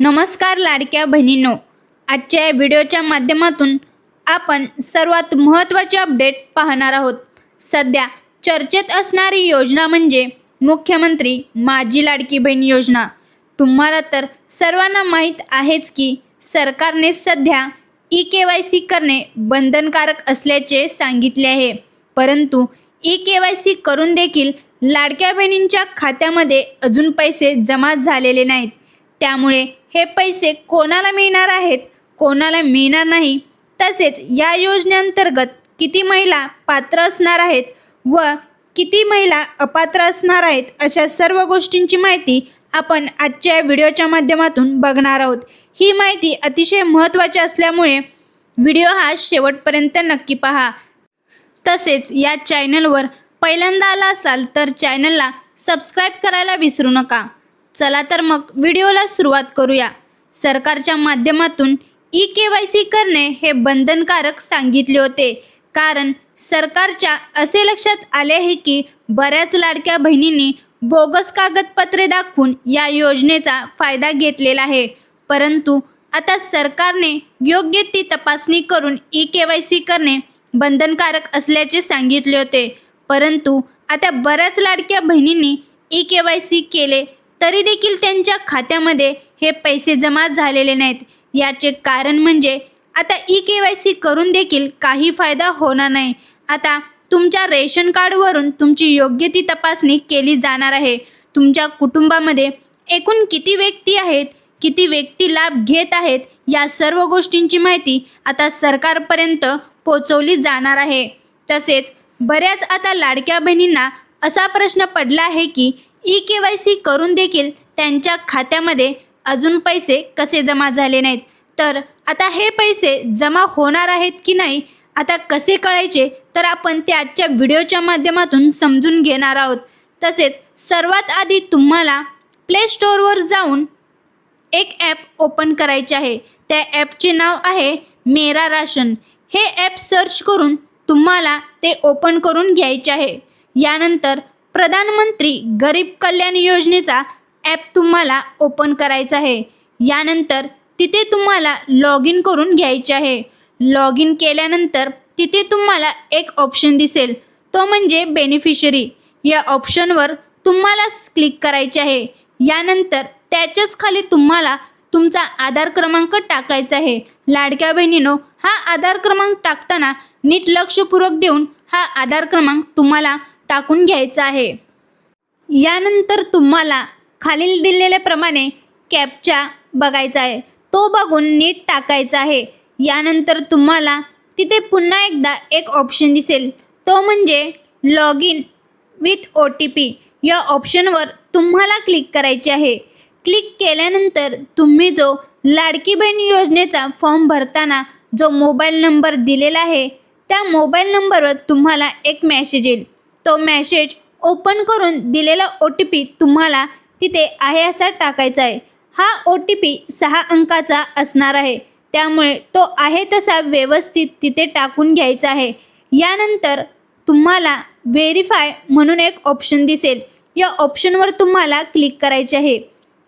नमस्कार लाडक्या बहिणींनो. आजच्या या व्हिडिओच्या माध्यमातून आपण सर्वात महत्त्वाचे अपडेट पाहणार आहोत. सध्या चर्चेत असणारी योजना म्हणजे मुख्यमंत्री माझी लाडकी बहीण योजना. तुम्हाला तर सर्वांना माहीत आहेच की सरकारने सध्या ई के वाय सी करणे बंधनकारक असल्याचे सांगितले आहे. परंतु ई के वाय सी करून देखील लाडक्या बहिणींच्या खात्यामध्ये अजून पैसे जमा झालेले नाहीत. त्यामुळे हे पैसे कोणाला मिळणार आहेत? कोणाला मिळणार नाही? तसेच या योजनेअंतर्गत किती महिला पात्र असणार आहेत व किती महिला अपात्र असणार आहेत अशा सर्व गोष्टींची माहिती आपण आजच्या व्हिडिओच्या माध्यमातून बघणार आहोत. ही माहिती अतिशय महत्त्वाची असल्यामुळे व्हिडिओ हा शेवटपर्यंत नक्की पहा. तसेच या चॅनलवर पहिल्यांदा आला असाल तर चॅनलला सबस्क्राईब करायला विसरू नका. चला तर मग व्हिडिओला सुरुवात करूया. सरकारच्या माध्यमातून ई के वाय सी करणे हे बंधनकारक सांगितले होते. कारण सरकारच्या असे लक्षात आले आहे की बऱ्याच लाडक्या बहिणींनी बोगस कागदपत्रे दाखवून या योजनेचा फायदा घेतलेला आहे. परंतु आता सरकारने योग्य ती तपासणी करून ई के वाय सी करणे बंधनकारक असल्याचे सांगितले होते. परंतु आता बऱ्याच लाडक्या बहिणींनी ई के वाय सी केले तरी देखील त्यांच्या खात्यामध्ये हे पैसे जमा झालेले नाहीत. याचे कारण म्हणजे आता ई के वाय सी करून देखील काही फायदा होणार नाही. आता तुमच्या रेशन कार्डवरून तुमची योग्य ती तपासणी केली जाणार आहे. तुमच्या कुटुंबामध्ये एकूण किती व्यक्ती आहेत किती व्यक्ती लाभ घेत आहेत या सर्व गोष्टींची माहिती आता सरकारपर्यंत पोचवली जाणार आहे. तसेच बऱ्याच आता लाडक्या बहिणींना असा प्रश्न पडला आहे की ई के वाय सी करून देखील त्यांच्या खात्यामध्ये अजून पैसे कसे जमा झाले नाहीत? तर आता हे पैसे जमा होणार आहेत की नाही आता कसे कळायचे तर आपण ते आजच्या व्हिडिओच्या माध्यमातून समजून घेणार आहोत. तसेच सर्वात आधी तुम्हाला प्ले स्टोअरवर जाऊन एक ॲप ओपन करायचे आहे. त्या ॲपचे नाव आहे मेरा राशन. हे ॲप सर्च करून तुम्हाला ते ओपन करून घ्यायचे आहे. यानंतर प्रधानमंत्री गरीब कल्याण योजनेचा ॲप तुम्हाला ओपन करायचा आहे. यानंतर तिथे तुम्हाला लॉग इन करून घ्यायचे आहे. लॉग इन केल्यानंतर तिथे तुम्हाला एक ऑप्शन दिसेल. तो म्हणजे बेनिफिशरी या ऑप्शनवर तुम्हाला क्लिक करायचे आहे. यानंतर त्याच्याच खाली तुम्हाला तुमचा आधार क्रमांक टाकायचा आहे. लाडक्या बहिणीनो हा आधार क्रमांक टाकताना नीट लक्षपूर्वक देऊन हा आधार क्रमांक तुम्हाला टाकून घ्यायचा आहे. यानंतर तुम्हाला खालील दिलेल्याप्रमाणे कॅपचा बघायचा आहे. तो बघून नीट टाकायचा आहे. यानंतर तुम्हाला तिथे पुन्हा एकदा एक ऑप्शन दिसेल. तो म्हणजे log in with O T P या ऑप्शनवर तुम्हाला क्लिक करायचे आहे. क्लिक केल्यानंतर तुम्ही जो लाडकी बहीण योजनेचा फॉर्म भरताना जो मोबाईल नंबर दिलेला आहे त्या मोबाईल नंबरवर तुम्हाला एक मॅसेज येईल. तो मॅसेज ओपन करून दिलेला ओ टी पी तुम्हाला तिथे आहे असा टाकायचा आहे. हा ओ टी पी सहा अंकाचा असणार आहे. त्यामुळे तो आहे तसा व्यवस्थित तिथे टाकून घ्यायचा आहे. यानंतर तुम्हाला व्हेरीफाय म्हणून एक ऑप्शन दिसेल. या ऑप्शनवर तुम्हाला क्लिक करायचे आहे.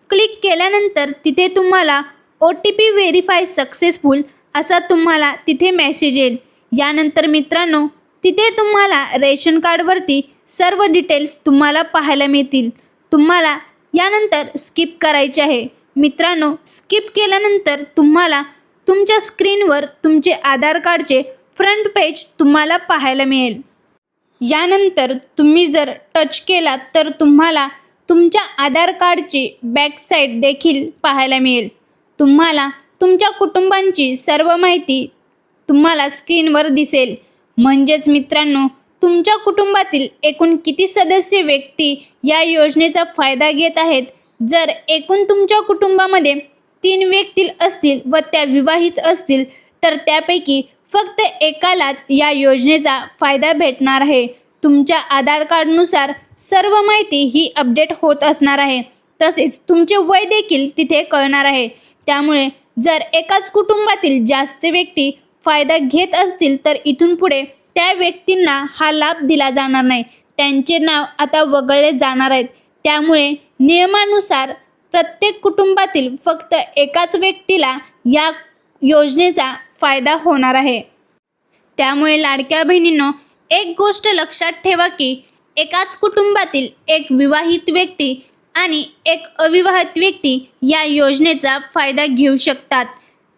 क्लिक केल्यानंतर तिथे तुम्हाला O T P verify successful असा तुम्हाला तिथे मेसेज येईल. यानंतर मित्रांनो तिथे तुम्हाला रेशन कार्डवरती सर्व डिटेल्स तुम्हाला पाहायला मिळतील. तुम्हाला यानंतर स्किप करायचे आहे. मित्रांनो स्किप केल्यानंतर तुम्हाला तुमच्या स्क्रीनवर तुमचे आधार कार्डचे फ्रंट पेज तुम्हाला पाहायला मिळेल. यानंतर तुम्ही जर टच केलात तर तुम्हाला तुमच्या आधार कार्डची बॅक साईड देखील पाहायला मिळेल. तुम्हाला तुमच्या कुटुंबांची सर्व माहिती तुम्हाला स्क्रीनवर दिसेल. म्हणजेच मित्रांनो तुमच्या कुटुंबातील एकूण किती सदस्य व्यक्ती या योजनेचा फायदा घेत आहेत? जर एकूण तुमच्या कुटुंबामध्ये तीन व्यक्ती असतील व त्या विवाहित असतील तर त्यापैकी फक्त एकालाच या योजनेचा फायदा भेटणार आहे. तुमच्या आधार कार्डनुसार सर्व माहिती ही अपडेट होत असणार आहे. तसेच तुमचे वय देखील तिथे कळणार आहे. त्यामुळे जर एकाच कुटुंबातील जास्त व्यक्ती फायदा घेत असतील तर इथून पुढे त्या व्यक्तींना हा लाभ दिला जाणार नाही. त्यांचे नाव आता वगळले जाणार आहेत. त्यामुळे नियमानुसार प्रत्येक कुटुंबातील फक्त एकाच व्यक्तीला या योजनेचा फायदा होणार आहे. त्यामुळे लाडक्या बहिणींनो एक गोष्ट लक्षात ठेवा की एकाच कुटुंबातील एक विवाहित व्यक्ती आणि एक अविवाहित व्यक्ती या योजनेचा फायदा घेऊ शकतात.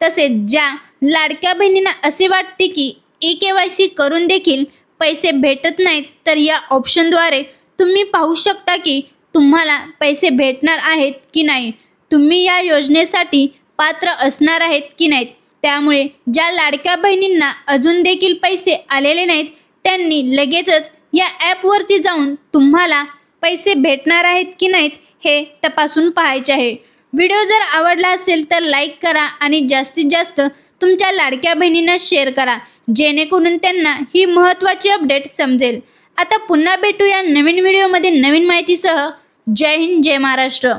तसेच ज्या लाडक्या बहिणींना असे वाटते की ई के वाय सी करून देखील पैसे भेटत नाहीत. तर या ऑप्शनद्वारे तुम्ही पाहू शकता की तुम्हाला पैसे भेटणार आहेत की नाही. तुम्ही या योजनेसाठी पात्र असणार आहेत की नाहीत. त्यामुळे ज्या लाडक्या बहिणींना अजून देखील पैसे आलेले नाहीत त्यांनी लगेचच या ॲपवरती जाऊन तुम्हाला पैसे भेटणार आहेत की नाहीत हे तपासून पाहायचे आहे. व्हिडिओ जर आवडला असेल तर लाईक करा आणि जास्तीत जास्त तुमच्या लाडक्या बहिणींना शेअर करा. जेणेकरून त्यांना ही महत्त्वाची अपडेट समजेल. आता पुन्हा भेटूया नवीन व्हिडिओमध्ये नवीन माहितीसह. जय हिंद जय महाराष्ट्र.